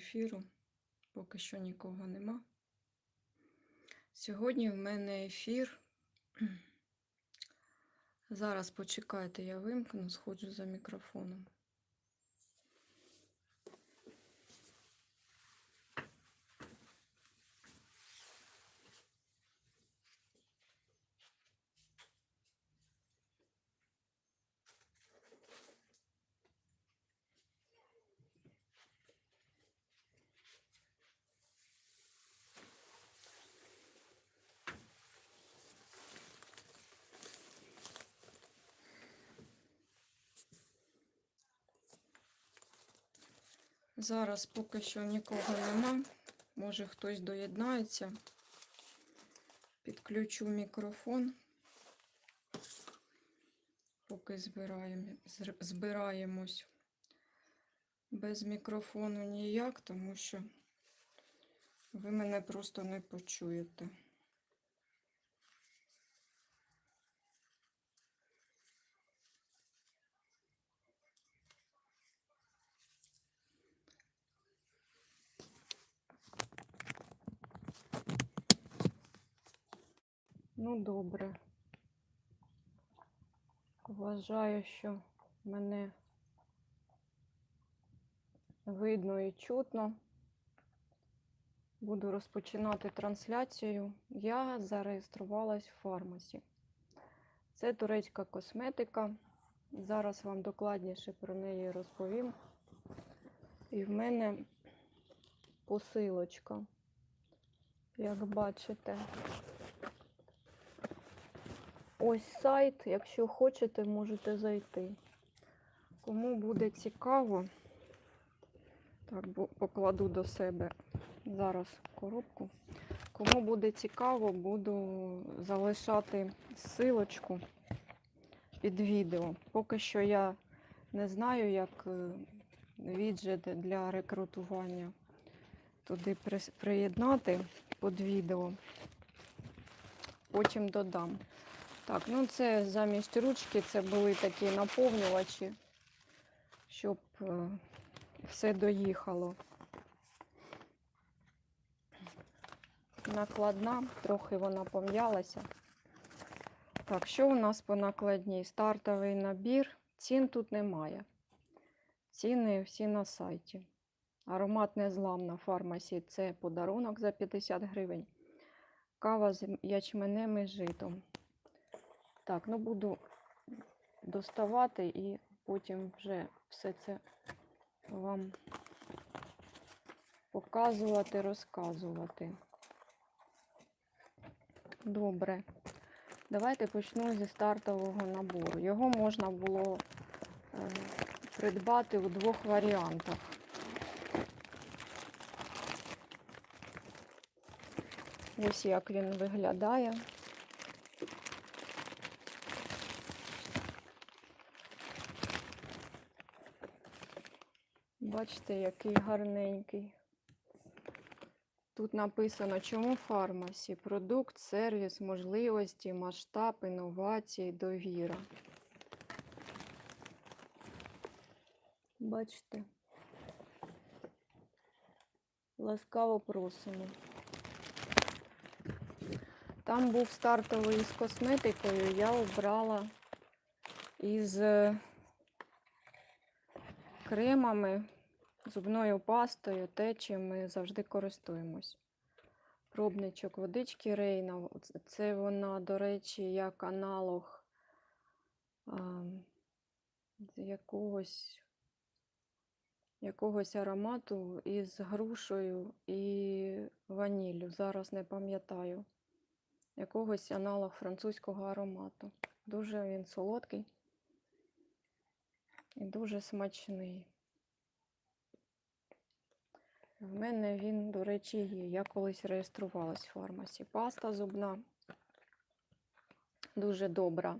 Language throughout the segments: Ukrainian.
ефіру. Поки що нікого нема. Сьогодні в мене ефір. Зараз почекайте, я вимкну, сходжу за мікрофоном. Зараз поки що нікого нема. Може хтось доєднається. Підключу мікрофон. Поки збираємо, збираємось. Без мікрофону ніяк, тому що ви мене просто не почуєте. Добре. Вважаю, що мене видно і чутно. Буду розпочинати трансляцію. Я зареєструвалась в фармасі. Це турецька косметика. Зараз вам докладніше про неї розповім. І в мене посилочка. Як бачите, ось сайт. Якщо хочете, можете зайти. Кому буде цікаво, так, покладу до себе зараз коробку. Кому буде цікаво, буду залишати ссылочку під відео. Поки що я не знаю, як е, віджит для рекрутування туди приєднати під відео. Потім додам. Так, ну це замість ручки це були такі наповнювачі, щоб е, все доїхало. Накладна, трохи вона пом'ялася. Так, що у нас по накладній? Стартовий набір. Цін тут немає. Ціни всі на сайті. Аромат незламна фармасі це подарунок за 50 гривень. Кава з ячменем і житом. Так, ну буду доставати і потім вже все це вам показувати, розказувати. Добре. Давайте почну зі стартового набору. Його можна було е, придбати у двох варіантах. Ось як він виглядає. Бачите, який гарненький. Тут написано, чому фармасі? Продукт, сервіс, можливості, масштаб, інновації, довіра. Бачите? Ласкаво просимо. Там був стартовий з косметикою, я обрала із е, кремами, зубною пастою, те, чим ми завжди користуємось. Пробничок водички Рейна. Це вона, до речі, як аналог а, якогось, якогось аромату із грушею і ваніллю. Зараз не пам'ятаю. Якогось аналог французького аромату. Дуже він солодкий і дуже смачний. В мене він, до речі, є. Я колись реєструвалась в фармасі. Паста зубна. Дуже добра.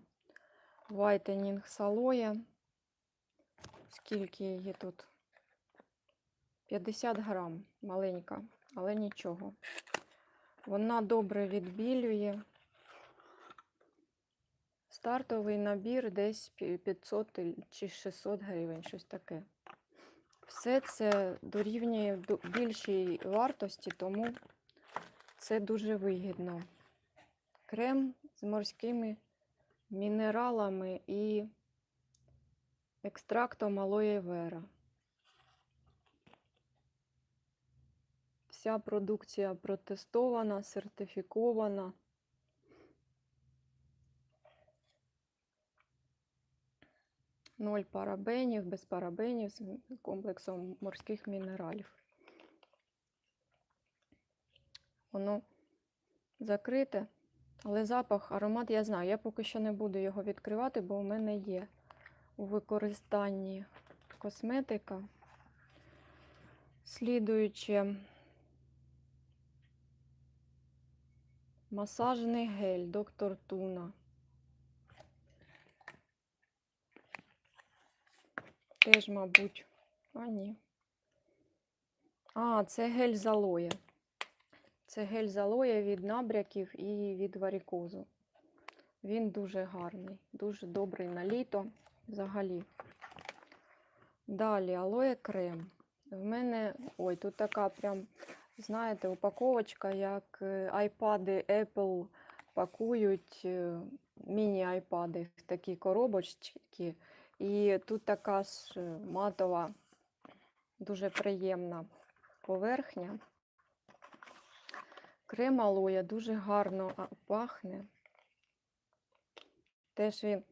Вайтенінг салоя. Скільки її тут? 50 грам. Маленька, але нічого. Вона добре відбілює. Стартовий набір десь 500 чи 600 гривень, щось таке. Все це дорівнює більшій вартості, тому це дуже вигідно. Крем з морськими мінералами і екстрактом алоє вера. Вся продукція протестована, сертифікована. Ноль парабенів, без парабенів з комплексом морських мінералів. Воно закрите, але запах, аромат я знаю. Я поки що не буду його відкривати, бо у мене є у використанні косметика. Слідуюче масажний гель доктор Туна. Теж, мабуть, а ні. А, це гель з алоє. Це гель з алоє від набряків і від варікозу. Він дуже гарний, дуже добрий на літо взагалі. Далі алоє крем. В мене, ой, тут така прям, знаєте, упаковочка, як е, айпади Apple пакують е, міні-айпади в такі коробочки. І тут така ж е, матова, дуже приємна поверхня. Крем алоє дуже гарно пахне. Теж він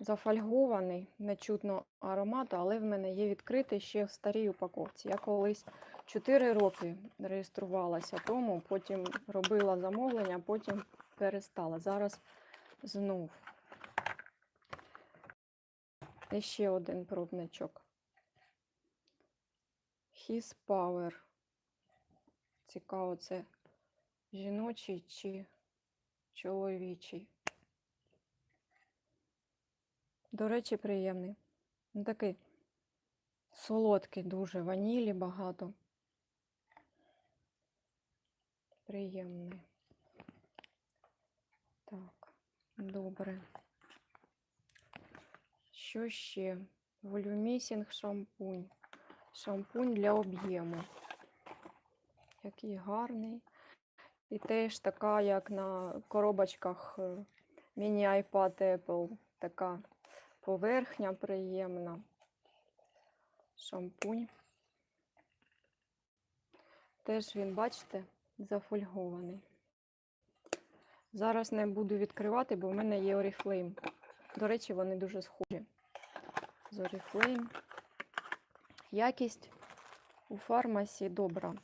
зафольгований, не чутно аромату, але в мене є відкритий ще в старій упаковці. Я колись 4 роки реєструвалася тому, потім робила замовлення, потім перестала. Зараз знов. І ще один пробничок. His Power. Цікаво, це жіночий чи чоловічий. До речі, приємний. Ну, такий солодкий дуже, ванілі багато. Приємний. Так, добре. Що ще? Волюмісінг шампунь. Шампунь для об'єму. Який гарний. І теж така, як на коробочках е, міні-iPad Apple. Така поверхня приємна. Шампунь. Теж він, бачите, зафольгований. Зараз не буду відкривати, бо в мене є Oriflame. До речі, вони дуже схожі. З Oriflame. Якість у фармасі добра.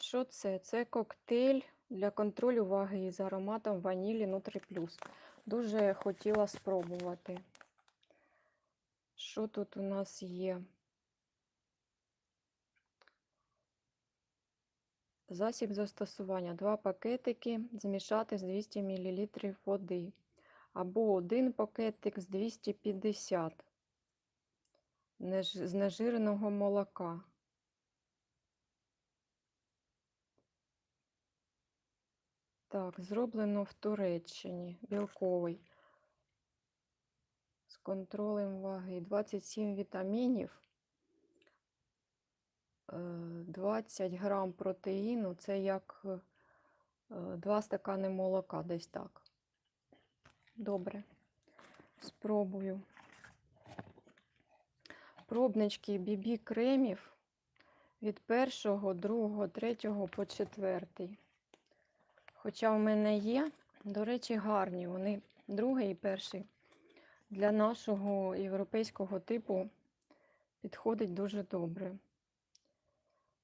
Що це? Це коктейль для контролю ваги з ароматом ванілі Nutri Plus. Дуже хотіла спробувати. Що тут у нас є? Засіб застосування. Два пакетики змішати з 200 мл води. Або один пакетик з 250 неж- знежиреного молока. Так, зроблено в Туреччині. Білковий. З контролем ваги. 27 вітамінів. е, 20 грам протеїну. Це як 2 стакани молока, десь так. Добре. Спробую. Пробнички BB кремів від першого, другого, третього по четвертий. Хоча в мене є, до речі, гарні. Вони другий і перший для нашого європейського типу підходить дуже добре.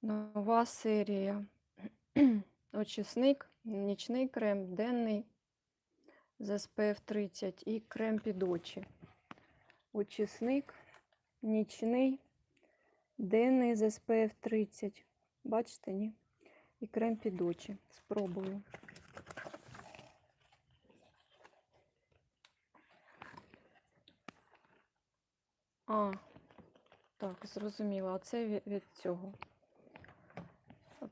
Нова серія. Очисник, нічний крем, денний з SPF 30 і крем під очі. Очисник, нічний, денний з SPF 30. Бачите, ні? І крем під очі. Спробую. А, так, зрозуміла. Оце від, від цього.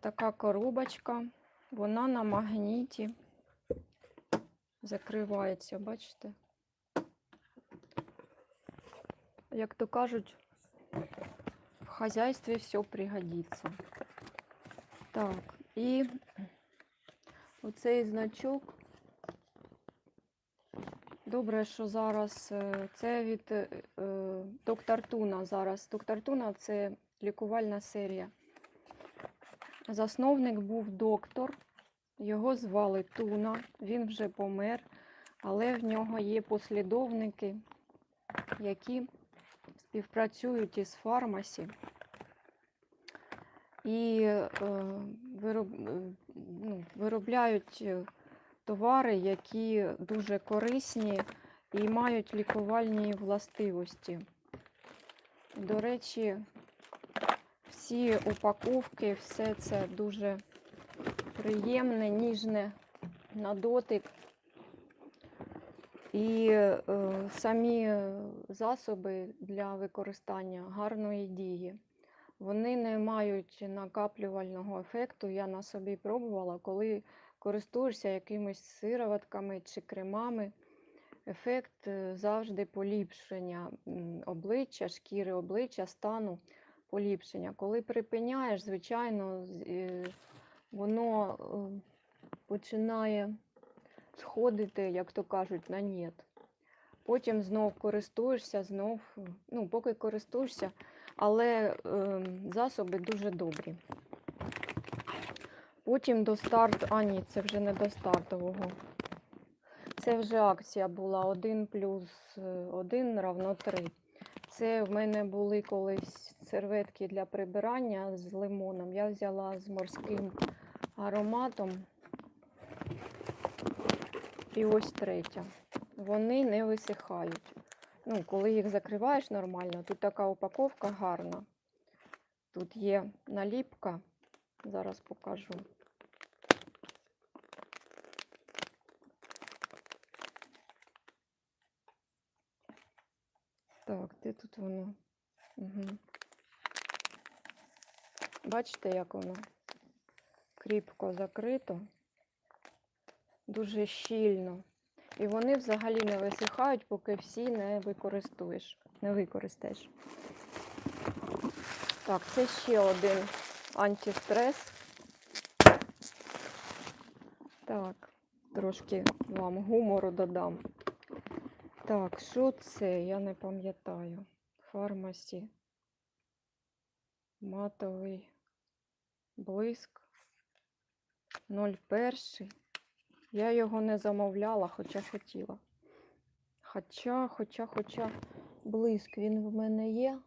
Така коробочка. Вона на магніті закривається, бачите? Як то кажуть, в хозяйстве все пригодится. Так, і оцей значок. Добре, що зараз е, це від е, е, доктор Туна зараз. Доктор Туна це лікувальна серія. Засновник був доктор, його звали Туна, він вже помер, але в нього є послідовники, які співпрацюють із фармасі і е, е, ну, виробляють е, товари, які дуже корисні і мають лікувальні властивості. До речі, всі упаковки, все це дуже приємне, ніжне на дотик. І е, самі засоби для використання гарної дії. Вони не мають накаплювального ефекту. Я на собі пробувала, коли користуєшся якимись сироватками чи кремами. Ефект е, завжди поліпшення обличчя, шкіри обличчя, стану поліпшення. Коли припиняєш, звичайно, е, воно е, починає сходити, як то кажуть, на нет. Потім знов користуєшся, знов, е, ну, поки користуєшся, але е, засоби дуже добрі. Потім до старту, а ні, це вже не до стартового. Це вже акція була 1 плюс 1 равно 3. Це в мене були колись серветки для прибирання з лимоном. Я взяла з морським ароматом. І ось третя. Вони не висихають. Ну, коли їх закриваєш нормально, тут така упаковка гарна. Тут є наліпка. Зараз покажу. Так, де тут воно? Угу. Бачите, як воно кріпко закрито, дуже щільно. І вони взагалі не висихають, поки всі не використуєш, не використаєш. Так, це ще один антистрес. Так, трошки вам гумору додам. Так, що це? Я не пам'ятаю. Фармасі. Матовий блиск. 01. Я його не замовляла, хоча хотіла. Хоча, хоча, хоча блиск він в мене є.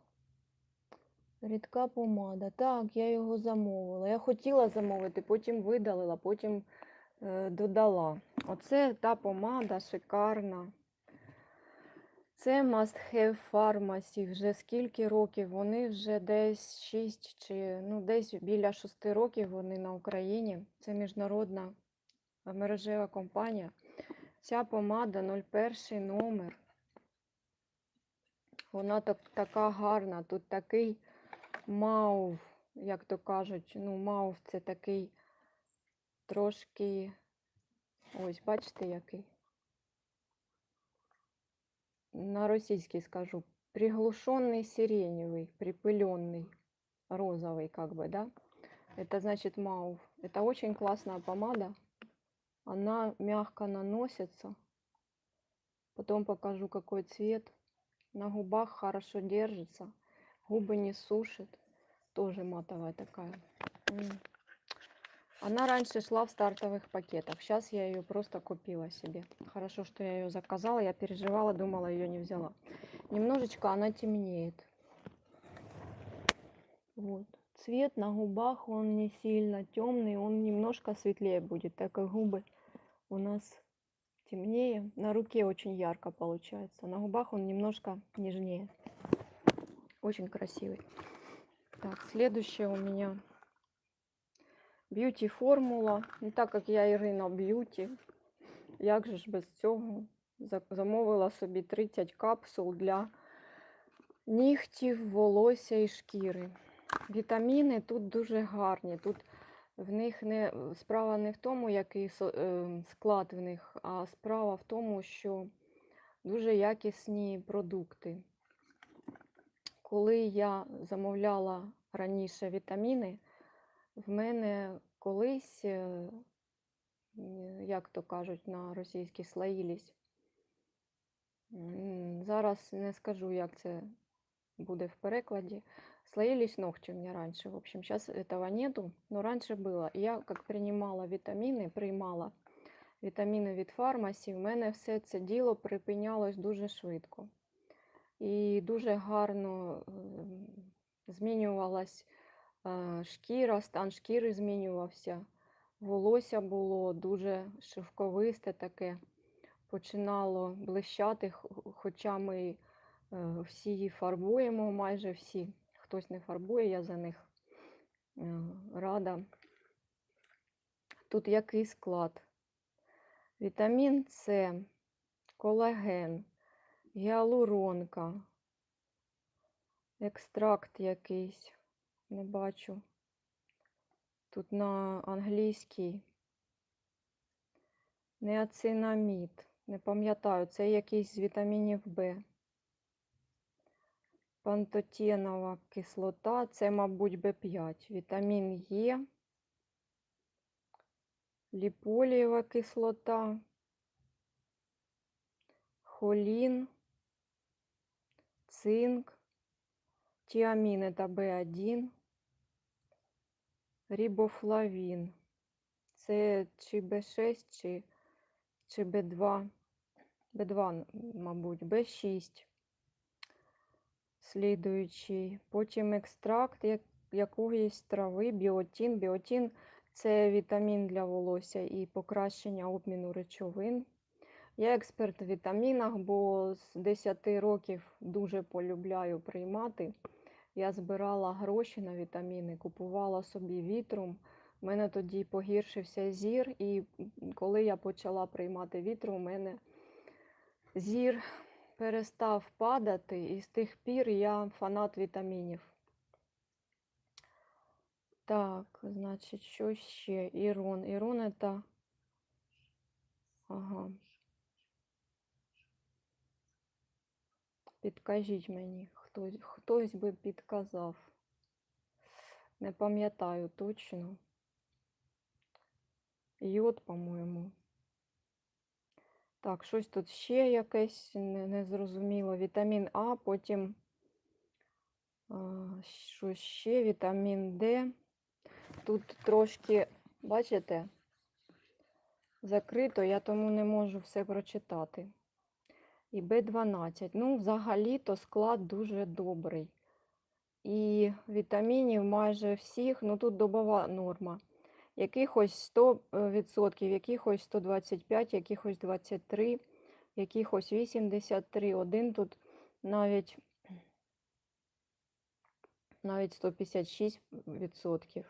Рідка помада. Так, я його замовила. Я хотіла замовити, потім видалила, потім е, додала. Оце та помада шикарна. Це Must Have Pharmacy. Вже скільки років? Вони вже десь 6 чи ну, десь біля 6 років вони на Україні. Це міжнародна мережева компанія. Ця помада 01 номер. Вона так, така гарна. Тут такий маув, як то кажуть. Ну, маув це такий трошки. Ось, бачите, який? на российский скажу, приглушенный сиреневый, припыленный, розовый как бы, да? Это значит маув. Это очень классная помада. Она мягко наносится. Потом покажу, какой цвет. На губах хорошо держится. Губы не сушит. Тоже матовая такая. Она раньше шла в стартовых пакетах. Сейчас я ее просто купила себе. Хорошо, что я ее заказала. Я переживала, думала, ее не взяла. Немножечко она темнеет. Вот. Цвет на губах, он не сильно темный, он немножко светлее будет, так как губы у нас темнее. На руке очень ярко получается. На губах он немножко нежнее. Очень красивый. Так, следующее у меня б'юті формула. Ну, так як я Ірина б'юті, як же ж без цього? За- Замовила собі 30 капсул для нігтів, волосся і шкіри. Вітаміни тут дуже гарні. Тут в них не справа не в тому, який е, склад в них, а справа в тому, що дуже якісні продукти. коли я замовляла раніше вітаміни, в мене колись, е, як то кажуть на російській, слоїлись. Зараз не скажу, як це буде в перекладі. Слоились ногти у меня раньше. В общем, сейчас этого нету, но раньше было. Я как принимала вітаміни, приймала вітаміни від фармасі, в мене все це діло припинялось дуже швидко. І дуже гарно ем, змінювалась е, шкіра, стан шкіри змінювався. Волосся було дуже шовковисте таке, починало блищати, хоча ми е, всі її фарбуємо, майже всі. Хтось не фарбує, я за них е, рада. Тут який склад? Вітамін С, колаген, гіалуронка, екстракт якийсь, не бачу. Тут на англійській. Неоцинамід. Не пам'ятаю, це якийсь з вітамінів В. Пантотенова кислота, це, мабуть, В5. Вітамін Е. Ліполієва кислота, холін, цинк, тіамін та В1, рибофлавін. Це чи В6, чи, чи В2, В2, мабуть, В6. Слідуючий. Потім екстракт якоїсь трави, біотін. Біотін це вітамін для волосся і покращення обміну речовин. Я експерт в вітамінах, бо з 10 років дуже полюбляю приймати. Я збирала гроші на вітаміни, купувала собі вітрум. У мене тоді погіршився зір, і коли я почала приймати вітру, у мене зір перестав падати, і з тих пір я фанат вітамінів. Так, значить, що ще? Ірон. Ірон це. Ага. Підкажіть мені, хтось, хтось би підказав. Не пам'ятаю точно. Йод, по-моєму. Так, щось тут ще якесь незрозуміло. Вітамін А, потім що ще? Вітамін Д. Тут трошки, бачите, закрито, я тому не можу все прочитати. І Б12. Ну, взагалі-то склад дуже добрий. І вітамінів майже всіх, ну тут добова норма. Якихось 100%, якихось 125, якихось 23, якихось 83. Один тут навіть, навіть 156%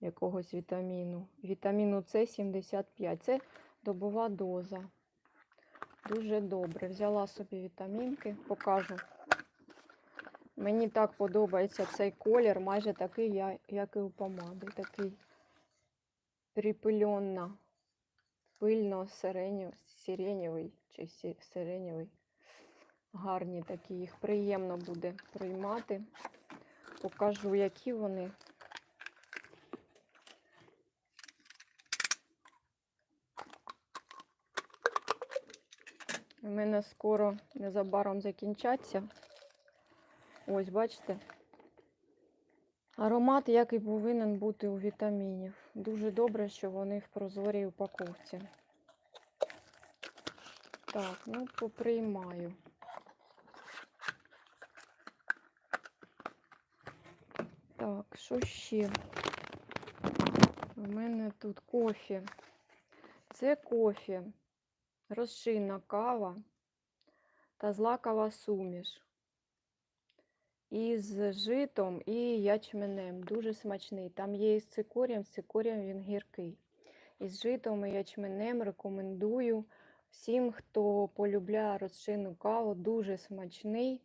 якогось вітаміну. Вітаміну С 75. Це добова доза. Дуже добре. Взяла собі вітамінки, покажу. Мені так подобається цей колір, майже такий, як і у помади. Такий припильонно, пильно сиренів, сиренєвий чи сі- Гарні такі, їх приємно буде приймати. Покажу, які вони. У мене скоро незабаром закінчаться. Ось, бачите. Аромат, як і повинен бути у вітамінів. Дуже добре, що вони в прозорій упаковці. Так, ну поприймаю. Так, що ще? У мене тут кофе. Це кофе, розчинна кава та злакова суміш. Із житом і ячменем. Дуже смачний. Там є із цикорієм, з цикорієм він гіркий. Із житом і ячменем рекомендую всім, хто полюбляє розчинну каву, дуже смачний.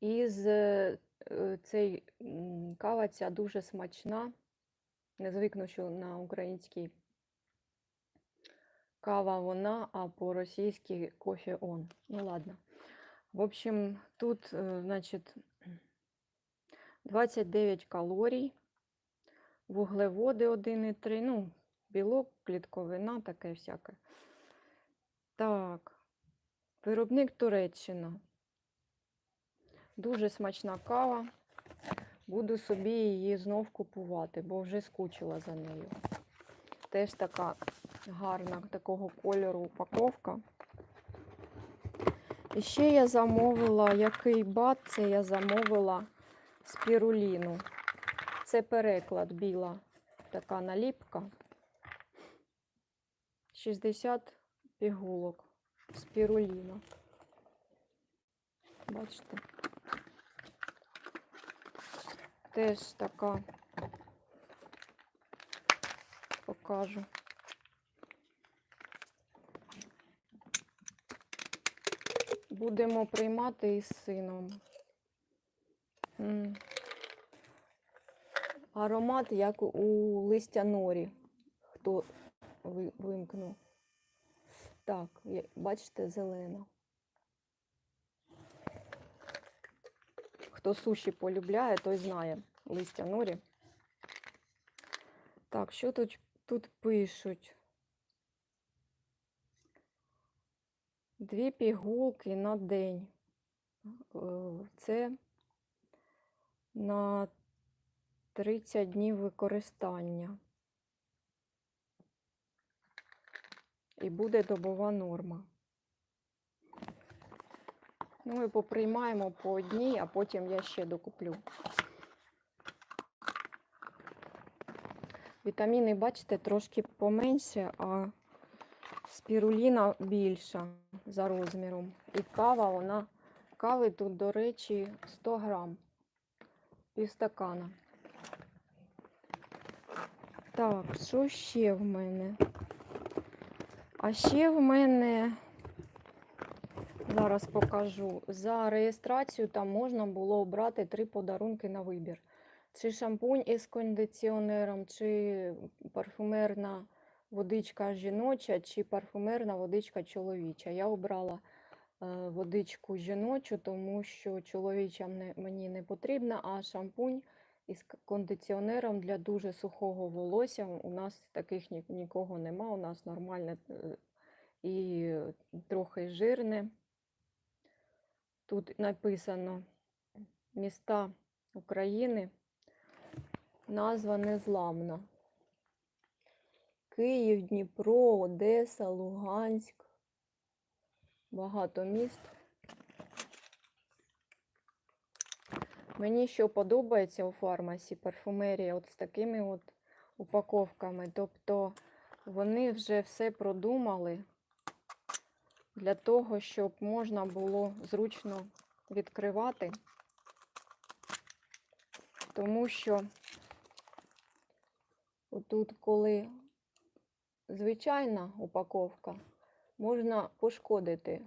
Із е, цей кава ця дуже смачна. Не звикну, що на українській кава вона, а по-російськи кофе он. Ну ладно. В общем, тут, е, значить, 29 калорій, вуглеводи 1,3, ну, білок, клітковина, таке всяке. Так, виробник Туреччина. Дуже смачна кава. Буду собі її знов купувати, бо вже скучила за нею. Теж така гарна такого кольору упаковка. І ще я замовила, який бат, це я замовила спіруліну. Це переклад біла, така наліпка. 60 пігулок спіруліна. Бачите? Теж така покажу. Будемо приймати із сином. Аромат, як у листя норі, хто вимкнув. Так, бачите, зелена. Хто суші полюбляє, той знає листя норі. Так, що тут, тут пишуть? Дві пігулки на день. Е, Це на 30 днів використання. І буде добова норма. Ну, ми поприймаємо по одній, а потім я ще докуплю. Вітаміни, бачите, трошки поменше, а спіруліна більша за розміром. І кава, вона, кави тут, до речі, 100 грам, півстакана. Так, що ще в мене? А ще в мене, зараз покажу, за реєстрацію там можна було обрати три подарунки на вибір. Чи шампунь із кондиціонером, чи парфумерна водичка жіноча, чи парфумерна водичка чоловіча. Я обрала водичку жіночу, тому що чоловіча мені не потрібна, а шампунь із кондиціонером для дуже сухого волосся. У нас таких ні- нікого нема, у нас нормальне е, і е, трохи жирне. Тут написано міста України. Назва незламна. Київ, Дніпро, Одеса, Луганськ. Багато міст. Мені що подобається у фармасі, парфумерія от з такими от упаковками. Тобто вони вже все продумали для того, щоб можна було зручно відкривати. Тому що отут, коли звичайна упаковка, можна пошкодити.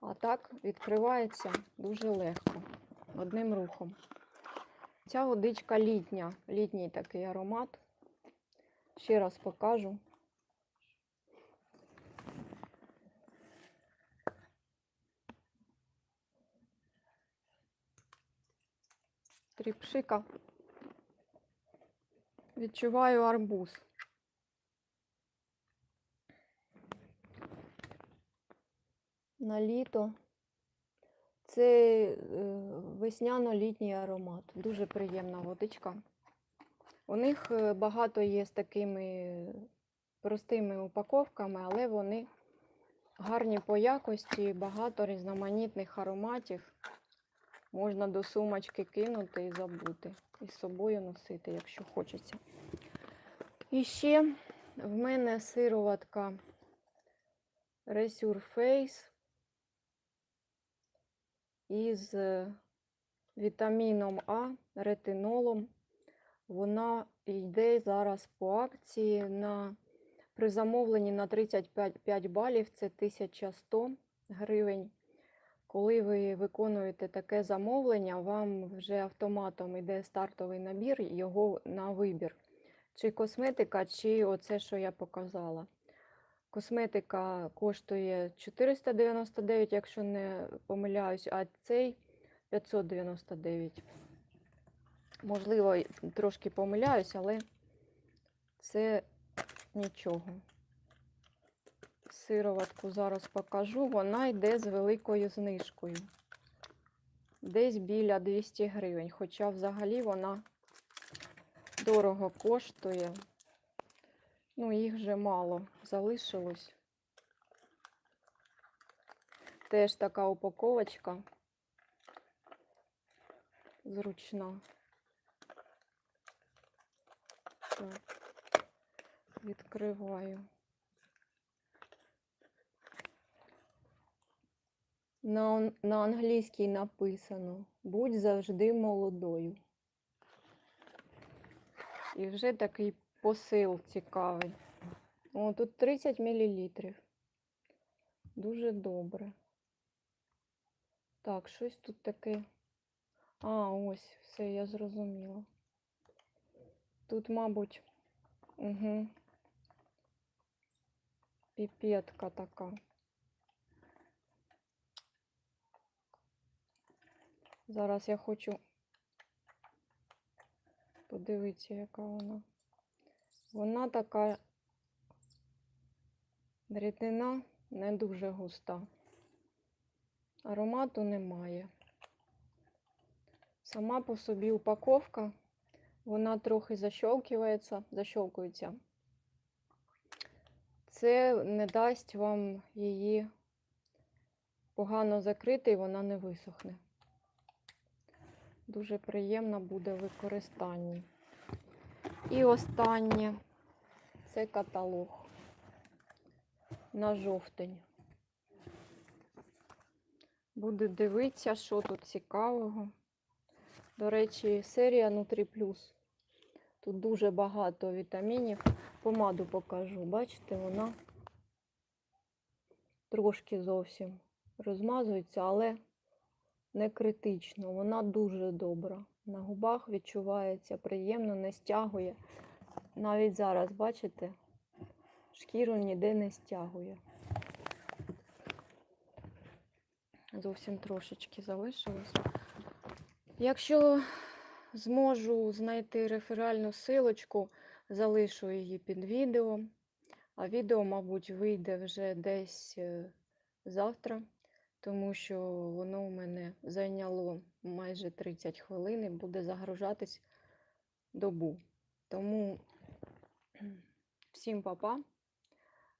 А так відкривається дуже легко, одним рухом. Ця водичка літня, літній такий аромат. Ще раз покажу. Тріпшика. Відчуваю арбуз. На літо. Це е, весняно-літній аромат. Дуже приємна водичка. У них е, багато є з такими простими упаковками, але вони гарні по якості, багато різноманітних ароматів. Можна до сумочки кинути і забути. І з собою носити, якщо хочеться. І ще в мене сироватка Resurface із е, вітаміном А, ретинолом. Вона йде зараз по акції на при замовленні на 35 балів, це 1100 гривень. Коли ви виконуєте таке замовлення, вам вже автоматом йде стартовий набір, його на вибір. Чи косметика, чи оце, що я показала. Косметика коштує 499, якщо не помиляюсь, а цей 599. Можливо, трошки помиляюсь, але це нічого. Сироватку зараз покажу. Вона йде з великою знижкою. Десь біля 200 гривень. Хоча взагалі вона дорого коштує. Ну, їх вже мало залишилось. Теж така упаковочка. Зручна. Так. Відкриваю. На, на англійській написано Будь завжди молодою. І вже такий посил цікавий. О, тут 30 мл. Дуже добре. Так, щось тут таке. А, ось, все, я зрозуміла. Тут, мабуть, угу. Піпетка така. Зараз я хочу подивитися, яка вона. Вона така рідина не дуже густа. Аромату немає. Сама по собі упаковка, вона трохи защолкується, защолкується. Це не дасть вам її погано закрити і вона не висохне. Дуже приємна буде в використанні. І останнє це каталог на жовтень. Буду дивитися, що тут цікавого. До речі, серія Nutri Plus. Тут дуже багато вітамінів. Помаду покажу. Бачите, вона трошки зовсім розмазується, але не критично. Вона дуже добра. На губах відчувається приємно, не стягує. Навіть зараз, бачите, шкіру ніде не стягує. Зовсім трошечки залишилось. Якщо зможу знайти реферальну силочку, залишу її під відео. А відео, мабуть, вийде вже десь е, завтра, тому що воно у мене зайняло майже 30 хвилин і буде загружатись добу. Тому всім па-па.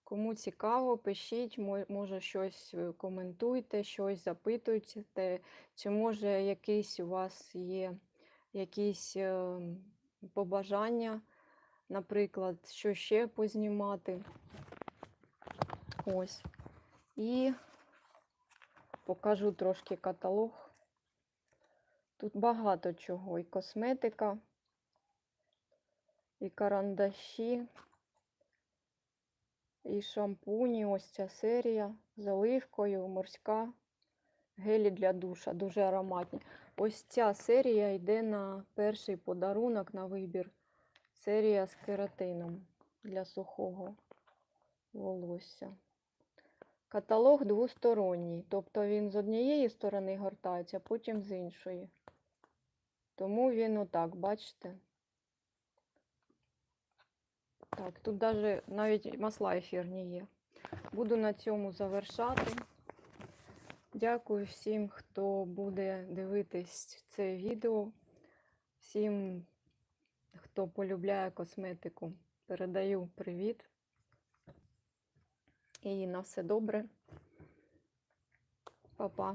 Кому цікаво, пишіть, може щось е, коментуйте, щось запитуйте, чи може якийсь у вас є якісь е, побажання, наприклад, що ще познімати. Ось. І покажу трошки каталог. Тут багато чого. І косметика, і карандаші, і шампуні. Ось ця серія з оливкою, морська, гелі для душа, дуже ароматні. Ось ця серія йде на перший подарунок на вибір. Серія з кератином для сухого волосся. Каталог двосторонній, тобто він з однієї сторони гортається, потім з іншої. Тому він отак, бачите? Так, тут даже навіть масла ефірні є. Буду на цьому завершати. Дякую всім, хто буде дивитись це відео. Всім, хто полюбляє косметику, передаю привіт. І на все добре. Па-па.